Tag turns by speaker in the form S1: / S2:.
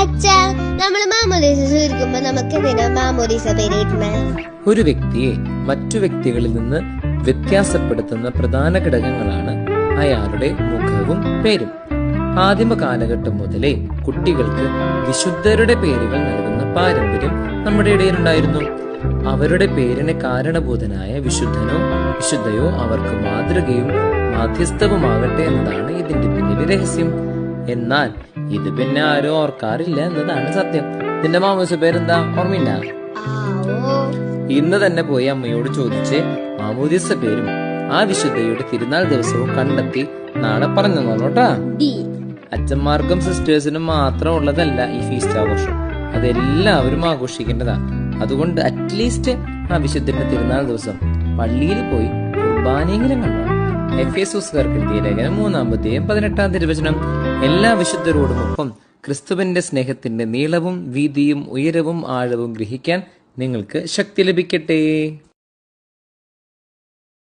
S1: അച്ഛാ നമ്മൾ മാമോദീസ സ്വീകരിക്കുമ്പോ നമുക്ക് എന്തിനാ മാമോദീസ പേരിടുന്നേ
S2: ഒരു വ്യക്തിയെ മറ്റു വ്യക്തികളിൽ നിന്ന് വ്യത്യാസപ്പെടുത്തുന്ന പ്രധാന ഘടകങ്ങളാണ് അയാളുടെ മുഖവും പേരും. ആദിമ കാലഘട്ടം മുതലേ കുട്ടികൾക്ക് വിശുദ്ധരുടെ പേരുകൾ നൽകുന്ന പാരമ്പര്യം നമ്മുടെ ഇടയിലുണ്ടായിരുന്നു. അവരുടെ പേരിന് കാരണഭൂതനായ വിശുദ്ധനോ വിശുദ്ധയോ അവർക്ക് മാതൃകയും മാധ്യസ്ഥവുമാകട്ടെ എന്നതാണ് ഇതിന്റെ പിന്നിലെ രഹസ്യം. എന്നാൽ ഇത് പിന്നെ ആരും ഓർക്കാറില്ല എന്നതാണ് സത്യം. നിന്റെ മാമൂസ പേരെന്താ? ഓർമ്മയില്ല? ഇന്ന് തന്നെ പോയി അമ്മയോട് ചോദിച്ച് മാമൂദിസ പേരും ആ വിശുദ്ധയുടെ തിരുനാൾ ദിവസവും കണ്ടെത്തി നാളെ പറഞ്ഞു തന്നോട്ടാ.
S1: ഡി.
S2: അച്ഛന്മാർക്കും സിസ്റ്റേഴ്സിനും മാത്രം ഉള്ളതല്ല ഈ ഫീസ്റ്റ് ആഘോഷം. അതെല്ലാവരും ആഘോഷിക്കേണ്ടതാണ്. അതുകൊണ്ട് അറ്റ്ലീസ്റ്റ് ആ വിശുദ്ധന്റെ തിരുനാൾ ദിവസം പള്ളിയിൽ പോയി കുർബാനയെങ്കിലും കണ്ടോണം ലേഖനം മൂന്നാമത്തെയും പതിനെട്ടാം തിരുവചനം. എല്ലാ വിശുദ്ധരോടുമൊപ്പം ക്രിസ്തുവിന്റെ സ്നേഹത്തിന്റെ നീളവും വീതിയും ഉയരവും ആഴവും ഗ്രഹിക്കാൻ നിങ്ങൾക്ക് ശക്തി ലഭിക്കട്ടെ.